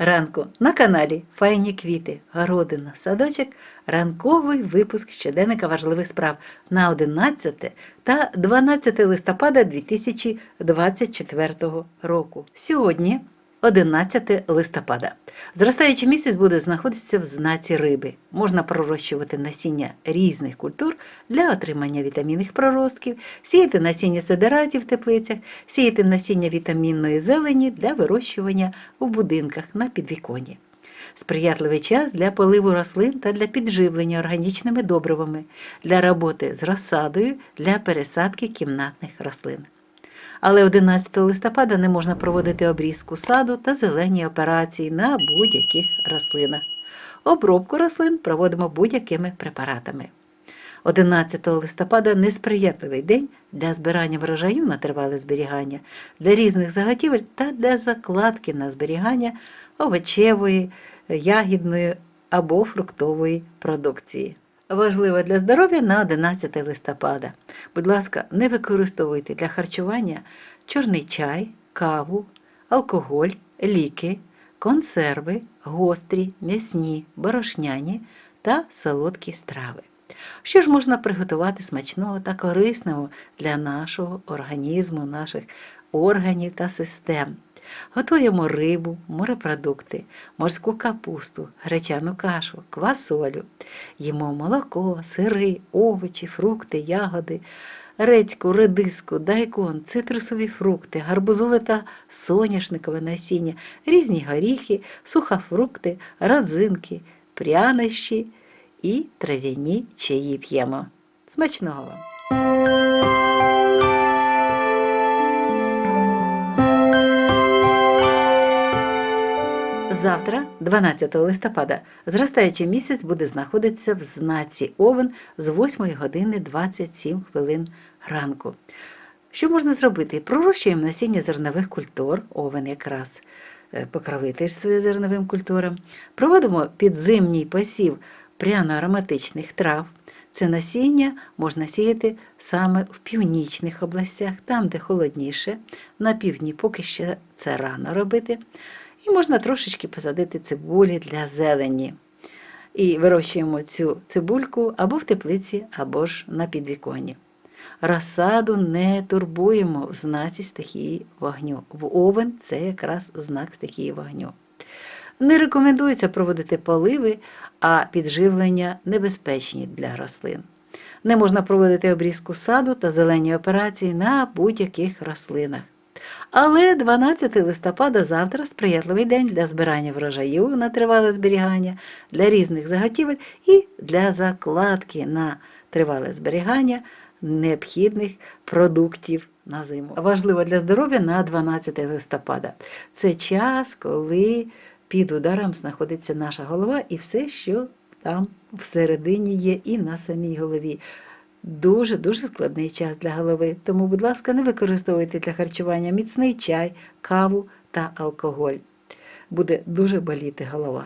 ранку на каналі Файні квіти, городина, садочок, ранковий випуск щоденника важливих справ на 11 та 12 листопада 2024 року. Сьогодні 11 листопада. Зростаючий місяць буде знаходитися в знаці риби. Можна пророщувати насіння різних культур для отримання вітамінних проростків, сіяти насіння сидератів в теплицях, сіяти насіння вітамінної зелені для вирощування у будинках на підвіконні. Сприятливий час для поливу рослин та для підживлення органічними добривами, для роботи з розсадою для пересадки кімнатних рослин. Але 11 листопада не можна проводити обрізку саду та зелені операції на будь-яких рослинах. Обробку рослин проводимо будь-якими препаратами. 11 листопада несприятливий день для збирання врожаю на тривале зберігання, для різних заготівель та для закладки на зберігання овочевої, ягідної або фруктової продукції. Важливо для здоров'я на 11 листопада. Будь ласка, не використовуйте для харчування чорний чай, каву, алкоголь, ліки, консерви, гострі, м'ясні, борошняні та солодкі страви. Що ж можна приготувати смачного та корисного для нашого організму, наших органів та систем? Готуємо рибу, морепродукти, морську капусту, гречану кашу, квасолю. Їмо молоко, сири, овочі, фрукти, ягоди, редьку, редиску, дайкон, цитрусові фрукти, гарбузове та соняшникове насіння, різні горіхи, сухофрукти, родзинки, прянощі і трав'яні чаї п'ємо. Смачного вам! Завтра, 12 листопада, зростаючий місяць буде знаходитися в знаці Овен з 8 години 27 хвилин ранку. Що можна зробити? Пророщуємо насіння зернових культур, овен якраз е, покровительствує зерновим культурам. Проводимо підзимній посів пряно-ароматичних трав. Це насіння можна сіяти саме в північних областях, там, де холодніше, на півдні поки ще це рано робити. І можна трошечки посадити цибулі для зелені. І вирощуємо цю цибульку або в теплиці, або ж на підвіконні. Розсаду не турбуємо в знаці стихії вогню. В овен це якраз знак стихії вогню. Не рекомендується проводити поливи, а підживлення небезпечні для рослин. Не можна проводити обрізку саду та зелені операції на будь-яких рослинах. Але 12 листопада завтра сприятливий день для збирання врожаю на тривале зберігання, для різних заготівель і для закладки на тривале зберігання необхідних продуктів на зиму. Важливо для здоров'я на 12 листопада. Це час, коли під ударом знаходиться наша голова і все, що там всередині є, і на самій голові. Дуже-дуже складний час для голови, тому, будь ласка, не використовуйте для харчування міцний чай, каву та алкоголь. Буде дуже боліти голова.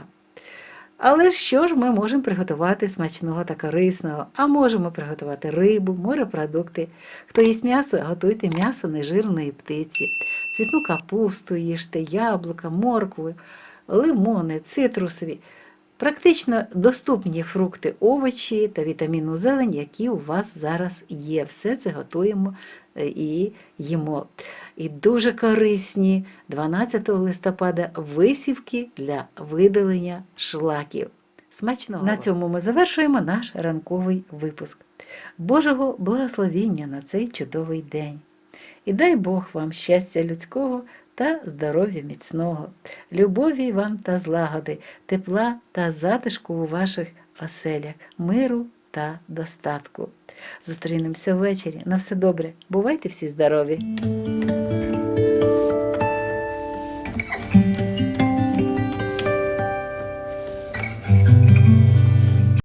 Але що ж ми можемо приготувати смачного та корисного? А можемо приготувати рибу, морепродукти. Хто їсть м'ясо, готуйте м'ясо нежирної птиці, цвітну капусту їжте, яблука, моркву, лимони, цитрусові. Практично доступні фрукти, овочі та вітамінну зелень, які у вас зараз є. Все це готуємо е, і їмо. І дуже корисні 12 листопада висівки для видалення шлаків. Смачного! На цьому ми завершуємо наш ранковий випуск. Божого благословіння на цей чудовий день. І дай Бог вам щастя людського та здоров'я міцного, любові вам та злагоди, тепла та затишку у ваших оселях, миру та достатку. Зустрінемося ввечері. На все добре. Бувайте всі здорові!